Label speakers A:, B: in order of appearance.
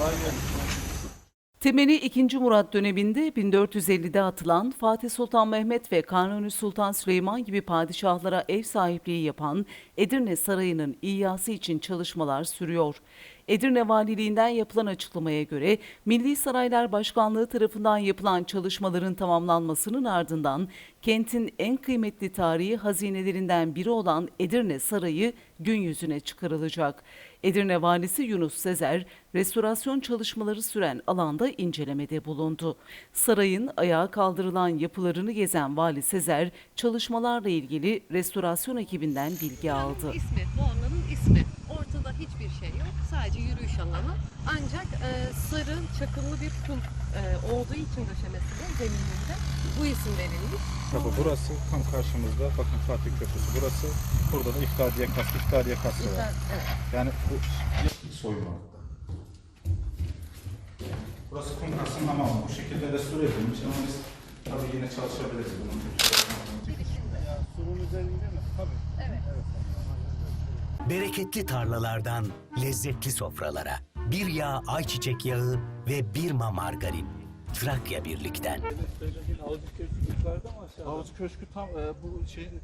A: Kolay gelsin. Temeli 2. Murat döneminde 1450'de atılan Fatih Sultan Mehmet ve Kanuni Sultan Süleyman gibi padişahlara ev sahipliği yapan Edirne Sarayı'nın iyası için çalışmalar sürüyor. Edirne Valiliğinden yapılan açıklamaya göre Milli Saraylar Başkanlığı tarafından yapılan çalışmaların tamamlanmasının ardından kentin en kıymetli tarihi hazinelerinden biri olan Edirne Sarayı gün yüzüne çıkarılacak. Edirne Valisi Yunus Sezer, restorasyon çalışmaları süren alanda incelemede bulundu. Sarayın ayağa kaldırılan yapılarını gezen Vali Sezer, çalışmalarla ilgili restorasyon ekibinden bilgi aldı.
B: İsmi, bu hiçbir şey yok. Sadece yürüyüş alanı. Ancak e, sarı, çakıllı bir kum e, olduğu için döşemesi de zemininde bu isim verilmiş.
C: Kapı burası, tam karşımızda. Bakın Fatih Köprüsü burası. Burada da iftariye kas, iftariye kasrı var.
B: Evet.
C: Yani bu soyma. Burası kum kasrının hamamı. Bu şekilde restore edilmiş ama biz tabii yine çalışabiliriz bunun. Surun üzerinde mi? Tabii.
D: Bereketli tarlalardan lezzetli sofralara. Bir yağ ayçiçek yağı ve bir ma margarin. Trakya birlikten.
C: Havuz Köşkü tam e, bu şeyin